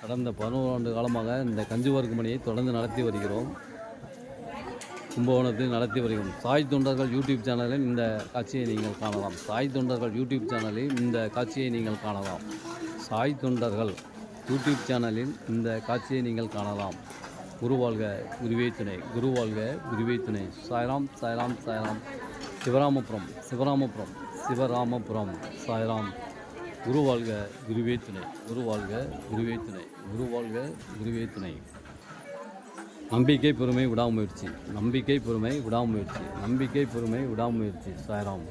கடந்த பதினோரு ஆண்டு காலமாக இந்த கஞ்சி மணியை தொடர்ந்து நடத்தி வருகிறோம். கும்பகோணத்தில் நடத்தி வருகிறோம். சாய் தொண்டர்கள் யூடியூப் சேனலில் இந்த காட்சியை நீங்கள் காணலாம். சாய் தொண்டர்கள் யூடியூப் சேனலில் இந்த காட்சியை நீங்கள் காணலாம். சாய் தொண்டர்கள் யூடியூப் சேனலில் இந்த காட்சியை நீங்கள் காணலாம். குருவாழ்க குருவே துணை. குருவாழ்க குருவே துணை. சாய்ராம் சாய்ராம் சாய்ராம். சிவராமபுரம் சிவராமபுரம் சிவராமபுரம் சாய்ராம். குருவாழ்க குருவே துணை. குருவாழ்க குருவே துணை. குருவாழ்க குருவே துணை. நம்பிக்கை பொறுமை விடாமுயற்சி. நம்பிக்கை பொறுமை விடாமுயற்சி. நம்பிக்கை பொறுமை விடாமுயற்சி. சாய்ராம்.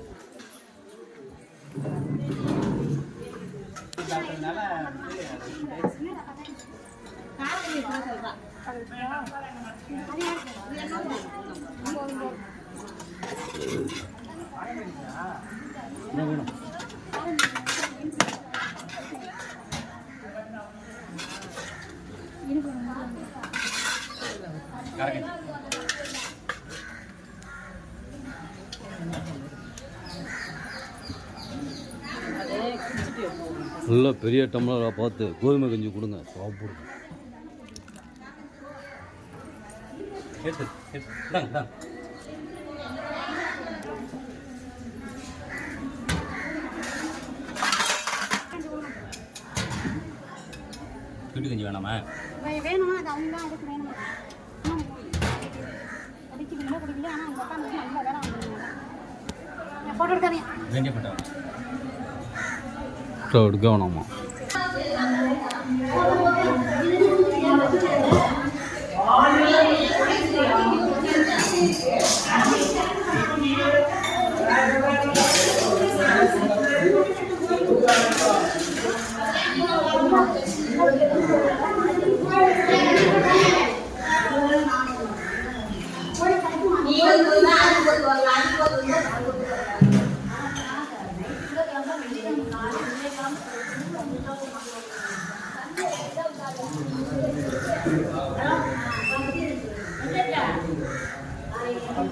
நல்லா பெரிய டம்ளராக பார்த்து கோதுமை கஞ்சி கொடுங்க. சாப்பிடுங்க. வீட்டு கஞ்சி வேணாமா? வே- வேணும்? அது அவங்க அதுக்கு வேணும்? ஆமா. அடிக்கிறீங்களோ குடிக்கலையோ ஆனால் அவங்க உட்காந்து நல்லா வேலை வாங்குறீங்க ஃபோட்டோ எடுக்காதீங்க வேண்டிய பட்டவன் எடுக்க வேணாமா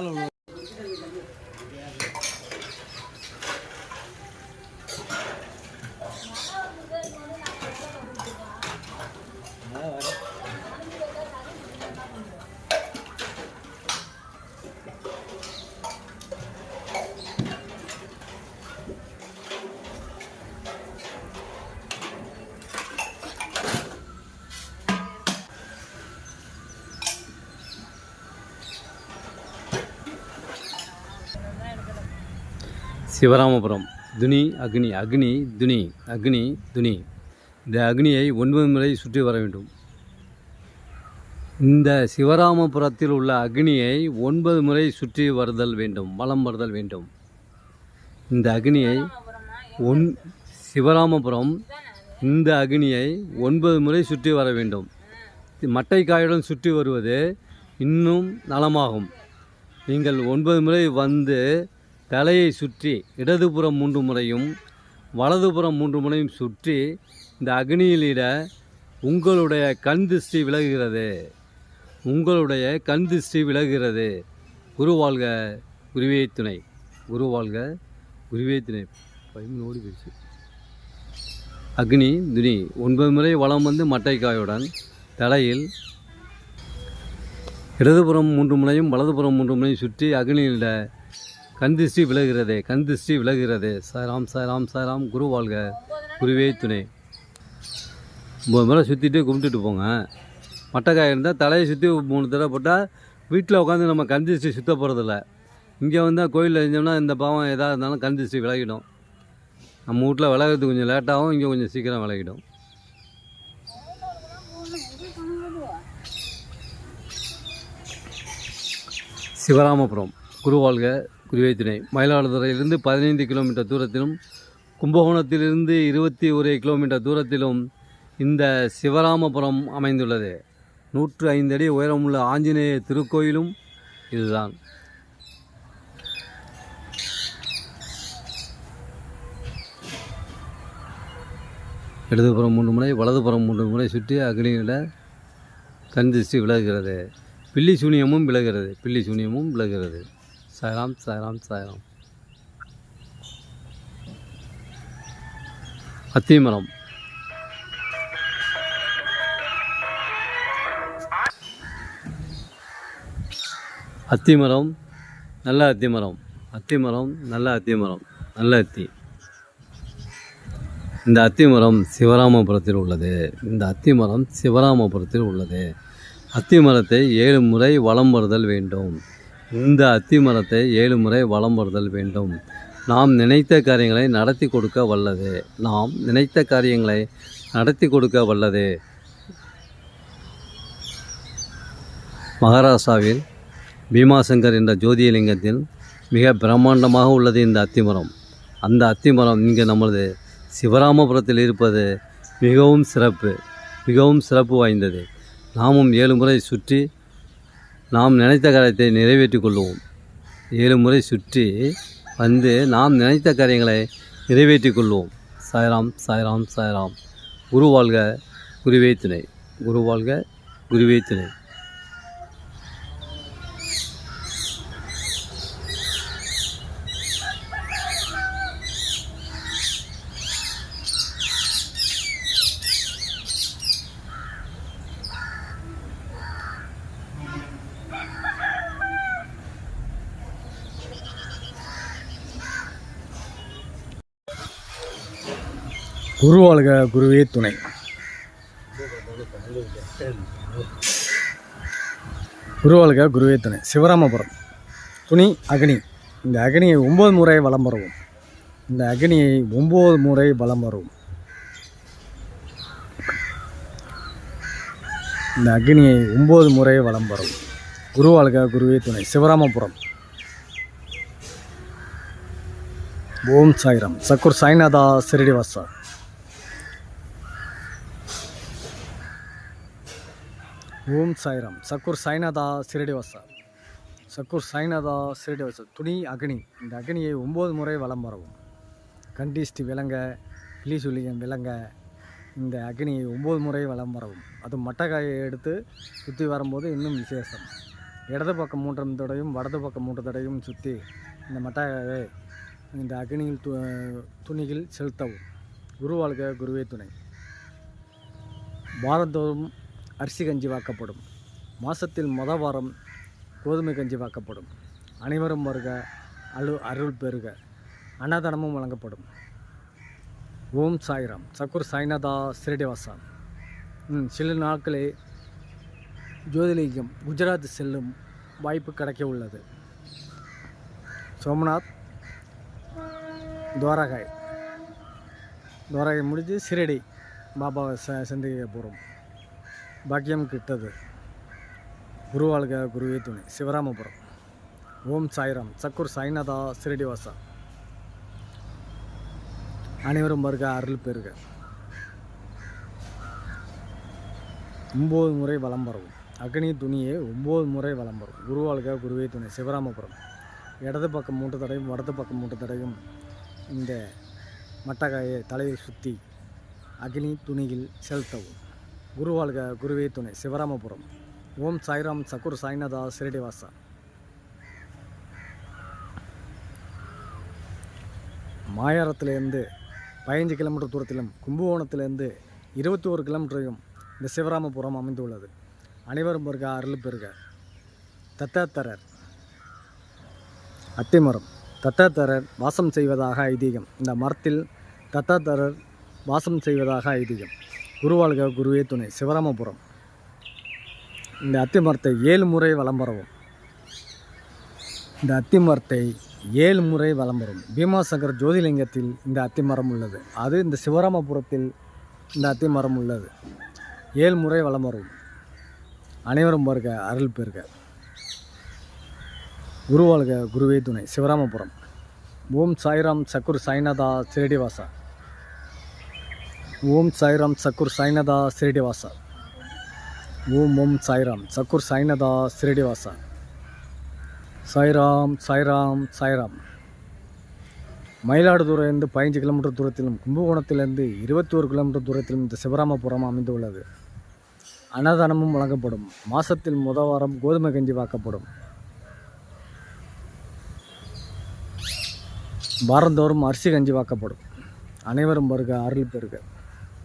நமக்கு சிவராமபுரம். துனி அக்னி. அக்னி துனி அக்னி துனி இந்த அக்னியை ஒன்பது முறை சுற்றி வர வேண்டும். இந்த சிவராமபுரத்தில் உள்ள அக்னியை ஒன்பது முறை சுற்றி வருதல் வேண்டும் வலம் வருதல் வேண்டும். இந்த அக்னியை ஒன் சிவராமபுரம் இந்த அக்னியை ஒன்பது முறை சுற்றி வர வேண்டும். மட்டைக்காயுடன் சுற்றி வருவது இன்னும் நலமாகும். நீங்கள் ஒன்பது முறை வந்து தலையை சுற்றி இடதுபுறம் மூன்று முறையும் வலதுபுறம் மூன்று முறையும் சுற்றி இந்த அக்னியிலிட உங்களுடைய கண் திருஷ்டி விலகுகிறது. உங்களுடைய கண் திருஷ்டி விலகுகிறது. குரு வாழ்க குருவே துணை. குரு வாழ்க குருவே துணை. பதிமூணு ஓடி போயிடுச்சு. அக்னி துணி. ஒன்பது முறை வளம் வந்து மட்டைக்காயுடன் தலையில் இடதுபுறம் மூன்று முனையும் வலதுபுறம் மூன்று முனையும் சுற்றி அக்னியில கந்திஷ்டி விலகிறதே கந்திஷ்டி விலகிறதே சாய்ராம் சாய்ராம் சாய்ராம் குரு வாழ்க. குருவே துணை. ஒம்பது முறை சுற்றிட்டு கும்பிட்டுட்டு போங்க. மட்டைக்காய் இருந்தால் தலையை சுற்றி மூணு தடவை போட்டால் வீட்டில் உட்காந்து நம்ம கந்திஷ்டி சுத்த போகிறதில்ல இங்கே வந்தால் கோயிலில் இருந்தோம்னா இந்த பாவம் எதாக இருந்தாலும் கந்திஷ்டி விலகிடும். நம்ம வீட்டில் விலகிறது கொஞ்சம் லேட்டாகும் இங்கே கொஞ்சம் சீக்கிரம் விலகிடும். சிவராமபுரம். குருவாழ்க குறிவைத்தினை மயிலாடுதுறையிலிருந்து பதினைந்து கிலோமீட்டர் தூரத்திலும் கும்பகோணத்திலிருந்து இருபத்தி ஒரு கிலோமீட்டர் தூரத்திலும் இந்த சிவராமபுரம் அமைந்துள்ளது. நூற்று ஐந்து அடி உயரமுள்ள ஆஞ்சநேய திருக்கோயிலும் இதுதான். இடதுபுறம் மூன்று முறை வலதுபுறம் மூன்று முறை சுற்றி அக்னியிட கண் திருஷ்டி விலகுகிறது. பில்லி சூனியமும் விலகிறது பில்லி சூனியமும் விலகிறது சாய்ராம் சாய்ராம் சாய்ராம் அத்திமரம் அத்திமரம் நல்ல அத்திமரம் அத்திமரம் நல்ல அத்திமரம் நல்ல அத்தி இந்த அத்திமரம் சிவராமபுரத்தில் உள்ளது. இந்த அத்திமரம் சிவராமபுரத்தில் உள்ளது. அத்திமரத்தை ஏழு முறை வலம் வருதல் வேண்டும். இந்த அத்திமரத்தை ஏழு முறை வலம் வருதல் வேண்டும். நாம் நினைத்த காரியங்களை நடத்தி கொடுக்க வல்லது. நாம் நினைத்த காரியங்களை நடத்தி கொடுக்க வல்லது. மகாராஷ்டிராவில் பீமாசங்கர் என்ற ஜோதியலிங்கத்தில் மிக பிரம்மாண்டமாக உள்ளது இந்த அத்திமரம். அந்த அத்திமரம் இங்கே நமது சிவராமபுரத்தில் இருப்பது மிகவும் சிறப்பு மிகவும் சிறப்பு வாய்ந்தது. நாமும் ஏழு முறை சுற்றி நாம் நினைத்த காரியத்தை நிறைவேற்றிக் கொள்வோம் ஏழு முறை சுற்றி வந்து நாம் நினைத்த காரியங்களை நிறைவேற்றி கொள்வோம் சாய்ராம் சாய்ராம் சாய்ராம். குரு வாழ்க குருவே துணை. குரு வாழ்க குருவே துணை. குருவாளுக குருவே துணை. குருவாளுக குருவே துணை. சிவராமபுரம். துணி அக்னி. இந்த அக்னியை ஒம்பது முறை வலம் வரவும். இந்த அக்னியை ஒம்பது முறை வலம் வரவும். இந்த அக்னியை ஒம்பது முறை வலம் வரவும். குருவாளுக குருவே துணை. சிவராமபுரம். ஓம் சாய்ராம். சக்குர் சாய்நாதா சிறிடிவாசா ஓம் சாய்ராம். சக்குர் சாய்நாதா சிறடிவாசா சக்குர் சாய்நாதா சிறடிவாசா துணி அக்னி. இந்த அக்னியை ஒம்பது முறை வலம் வரவும். கண்டிஸ்டி விலங்க கிளிசுலியம் விலங்க இந்த அக்னியை ஒம்பது முறை வலம் வரவும். அது மட்டைக்காயை எடுத்து சுற்றி வரும்போது இன்னும் விசேஷம். இடது பக்கம் மூன்று தடையும் வடது பக்கம் மூன்று தடையும் சுற்றி இந்த மட்டைக்காயை இந்த அக்னியில் து துணியில் செலுத்தவும். குருவாழ்க குருவே துணை. வாரந்தோறும் அரிசி கஞ்சி வாக்கப்படும். மாதத்தில் மொத வாரம் கோதுமை கஞ்சி வாக்கப்படும். அனைவரும் வருக அழு அருள் பெறுக அன்னதானமும் வழங்கப்படும். ஓம் சாய்ராம். சக்குர் சாய்நாதா சிறடிவாசா ம், சில நாட்களே ஜோதிலிங்கம் குஜராத் செல்லும் வாய்ப்பு கிடைக்க உள்ளது. சோமநாத் துவாரகாய். துவாரகை முடிஞ்சு சிரடி பாபாவை ச சந்திக்க போகிறோம் பாக்கியம் கிட்டது. குருவாழ்க குருவே துணை. சிவராமபுரம். ஓம் சாய்ராம். சக்குர் சாய்நாதா சிரடிவாசா. அனைவரும் வருக அருள் பெறுக ஒம்பது முறை வலம் வரவும் அக்னி துணியே ஒம்பது முறை வலம் வரும் குருவாழ்க குருவே துணை. சிவராமபுரம். இடது பக்கம் மூன்று தடையும் வடது பக்கம் மூன்று தடையும் இந்த மட்டக்காயை தலையில் சுற்றி அக்னி துணியில் செலுத்தவும். குருவாழ்க குருவே துணை. சிவராமபுரம். ஓம் சாய்ராம் சக்குர் சாய்நாதா சிரடிவாசா. மாயாரத்துலேருந்து பதினஞ்சு கிலோமீட்டர் தூரத்திலும் கும்பகோணத்திலேருந்து இருபத்தி ஒரு கிலோமீட்டரையும் இந்த சிவராமபுரம் அமைந்துள்ளது. அனைவரும் பெருக அருள் பெருக. தத்தாத்தரர் அத்திமரம். தத்தாத்தரர் வாசம் செய்வதாக ஐதீகம். இந்த மரத்தில் தத்தாத்தரர் வாசம் செய்வதாக ஐதீகம். குருவாழ்க குருவே துணை. சிவராமபுரம். இந்த அத்திமரத்தை ஏழு முறை வலம்பரவும் இந்த அத்திமரத்தை ஏழு முறை வலம் வரும் பீமாசங்கர் ஜோதிலிங்கத்தில் இந்த அத்திமரம் உள்ளது. அது இந்த சிவராமபுரத்தில் இந்த அத்திமரம் உள்ளது. ஏழு முறை வலம் வரும் அனைவரும் வருக அருள் பெறுக. குருவாழ்க குருவே துணை. சிவராமபுரம். ஓம் சாய்ராம் சக்குர் சாய்நாதா சிரடிவாசா ஓம் சாய்ராம் சக்குர் சாய்னதா சிரடிவாசா. ஓம் ஓம் சாய்ராம் சக்குர் சாய்னதா சிரடிவாசா. சாய்ராம் சாய்ராம் சாய்ராம். மயிலாடுதுறையிலிருந்து பதினஞ்சு கிலோமீட்டர் தூரத்திலும் கும்பகோணத்திலிருந்து இருபத்தி ஒரு கிலோமீட்டர் தூரத்திலும் இந்த சிவராமபுரம் அமைந்துள்ளது. அன்னதானமும் வழங்கப்படும். மாதத்தில் முத வாரம் கோதுமை கஞ்சி வாக்கப்படும் வாரந்தோறும் அரிசி கஞ்சி வாக்கப்படும் அனைவரும் வருக அருள் பெறுக.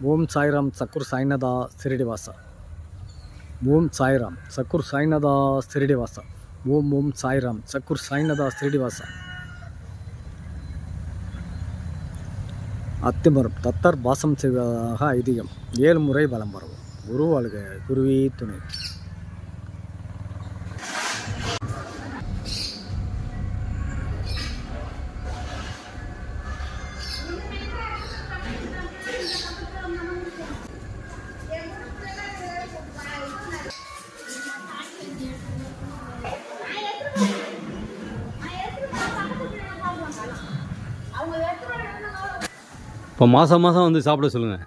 ஓம் சாய்ராம் சக்குர் சாய்னதா சிறிடிவாசா. ஓம் சாய்ராம் சக்குர் சாய்னதா சிறிடிவாசா. ஓம் ஓம் சாய்ராம் சக்குர் சாய்னதா சிறிடிவாசா. அத்திமரம் தத்தர் வாசம் செய்வதாக ஐதீகம். ஏழு முறை வலம் வரவும். குரு குருவி துணை. இப்போ மாதம் மாதம் வந்து சாப்பிட சொல்லுங்கள்